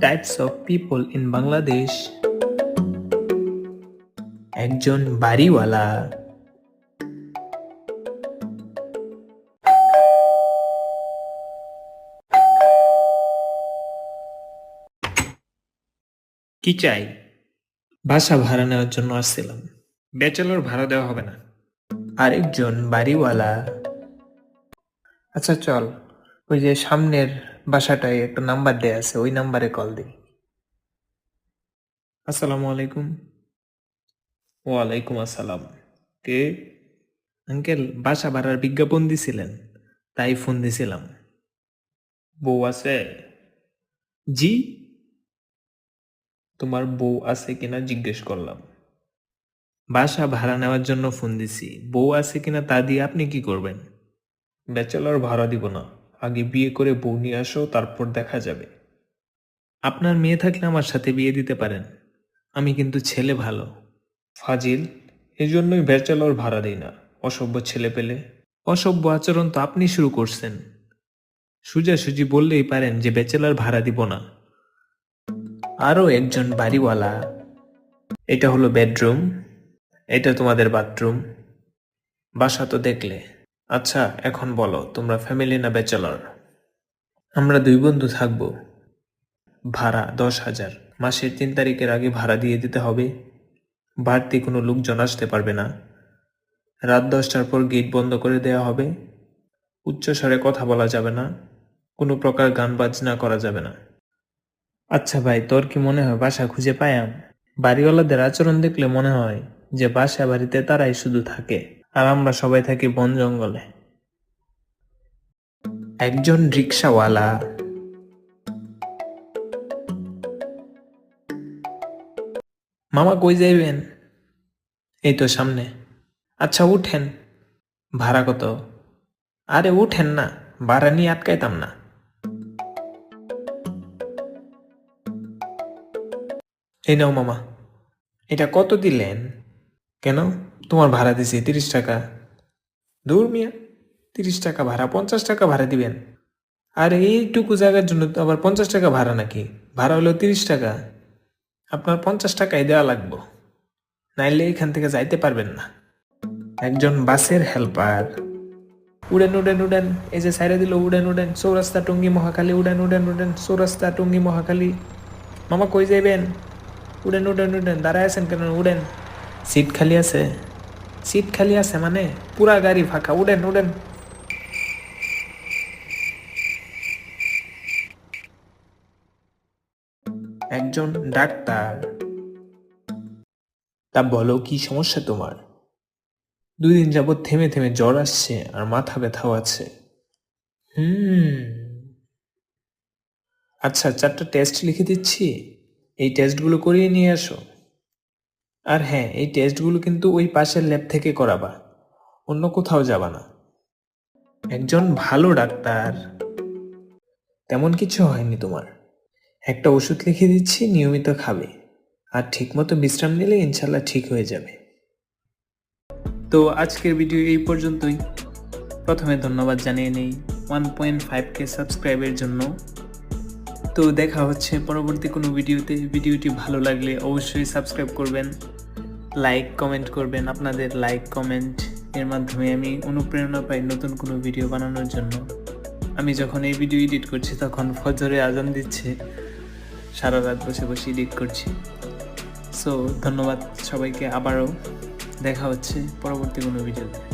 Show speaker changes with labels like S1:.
S1: Types of people in Bangladesh একজন বাড়িওয়ালা। কি চাই? বাসা ভাড়া নেওয়ার জন্য আসছিলাম। ব্যাচেলর ভাড়া দেওয়া হবে না। আরেকজন বাড়িওয়ালা। আচ্ছা চল। ওই যে সামনের বাসাটায় একটা নাম্বার দেয়া আছে ওই নাম্বারে কল দিই আসসালামু আলাইকুম। ওয়ালাইকুম আসসালাম। কে? আঙ্কেল বাসা ভাড়ার বিজ্ঞাপন দিছিলেন তাই ফোন দিছিলাম। বউ আছে? জি। তোমার বউ আছে কিনা জিজ্ঞেস করলাম। বাসা ভাড়া নেওয়ার জন্য ফোন দিছি। বউ আছে কিনা তা দিয়ে আপনি কি করবেন? ব্যাচেলর ভাড়া দিব না। আগে বিয়ে করে বউ নিয়ে আসো, তারপর দেখা যাবে। আপনার মেয়ে থাকলে আমার সাথে বিয়ে দিতে পারেন। আমি কিন্তু ছেলে ভালো। ফাজিল এই জন্যই ব্যাচেলর ভাড়া দিই না। অসভ্য ছেলে পেলে। অসভ্য আচরণ তো আপনি শুরু করছেন। সুজাসুজি বললেই পারেন যে ব্যাচেলর ভাড়া দিব না। আরও একজন বাড়িওয়ালা। এটা হলো বেডরুম। এটা তোমাদের বাথরুম। বাসা তো দেখলে। আচ্ছা এখন বলো, তোমরা ফ্যামিলি না ব্যাচেলর? আমরা দুই বন্ধু থাকব। ভাড়া দশ হাজার। মাসের তিন তারিখের আগে ভাড়া দিয়ে দিতে হবে। বাড়তি কোনো লোকজন আসতে পারবে না। রাত দশটার পর গেট বন্ধ করে দেওয়া হবে। উচ্চস্বরে কথা বলা যাবে না। কোনো প্রকার গান বাজনা করা যাবে না। আচ্ছা ভাই, তোর কি মনে হয় বাসা খুঁজে পায়াম বাড়িওয়ালাদের আচরণ দেখলে মনে হয় যে বাসা বাড়িতে তারাই শুধু থাকে। আর আমরা সবাই থাকি বন জঙ্গলে। একজন রিক্সাওয়ালা। মামা কই যাইবেন? এই তো সামনে। আচ্ছা উঠেন। ভাড়া কত? আরে, উঠেন না। ভাড়া নিয়ে আটকাইতাম না। এই নাও মামা। এটা কত দিলেন? কেন? তোমার ভাড়া দিছি তিরিশ টাকা। দূর মিয়া, তিরিশ টাকা ভাড়া, পঞ্চাশ টাকা ভাড়া দিবেন। আর এইটুকু জায়গার জন্য আবার পঞ্চাশ টাকা ভাড়া নাকি? ভাড়া হলো তিরিশ টাকা। আপনার পঞ্চাশ টাকাই দেওয়া লাগবো। নাইলে এখান থেকে যাইতে পারবেন না। একজন বাসের হেল্পার। উড়েন উড়েন উড়েন, এই যে সাইরে দিল, উড়েন উড়েন, চৌরাস্তা, টঙ্গি, মহাখালী, উড়েন উড়েন উড়েন, চৌরাস্তা, টঙ্গি, মহাখালী। মামা কই যাইবেন? উড়েন উড়েন উড়েন, দাঁড়ায় আছেন কেন? উড়েন। সিট খালি আছে। সিট খালি আছে মানে? পুরা গাড়ি ফাঁকা। উড়েন উড়েন। একজন ডাক্তার। তা বলো, কি সমস্যা তোমার? দুই দিন যাবৎ থেমে থেমে জ্বর আসছে আর মাথা ব্যথাও আছে। হুম। আচ্ছা চারটা টেস্ট লিখে দিচ্ছি। এই টেস্টগুলো করিয়ে নিয়ে আসো। আর হ্যাঁ এই টেস্টগুলো কিন্তু ওই পাশের ল্যাব থেকে করাবা। অন্য কোথাও যাবা না। একজন ভালো ডাক্তার। তেমন কিছু হয়নি তোমার। একটা ওষুধ লিখে দিচ্ছি, নিয়মিত খাবে। আর ঠিকমতো বিশ্রাম নিলে ইনশাল্লাহ ঠিক হয়ে যাবে। তো আজকের ভিডিও এই পর্যন্তই। প্রথমে ধন্যবাদ জানিয়ে নেই। ওয়ান পয়েন্ট ফাইভ কে সাবস্ক্রাইবের জন্য। তো দেখা হচ্ছে পরবর্তী কোনো ভিডিওতে। ভিডিওটি ভালো লাগলে অবশ্যই সাবস্ক্রাইব করবেন লাইক কমেন্ট করবেন। আপনাদের লাইক কমেন্ট এর মাধ্যমে আমি অনুপ্রেরণা পাই নতুন কোনো ভিডিও বানানোর জন্য। আমি যখন এই ভিডিও এডিট করছি তখন ফজরে আজান দিচ্ছে, সারা রাত বসে বসে এডিট করছি। সো ধন্যবাদ সবাইকে, আবারও দেখা হচ্ছে পরবর্তী কোনো ভিডিওতে।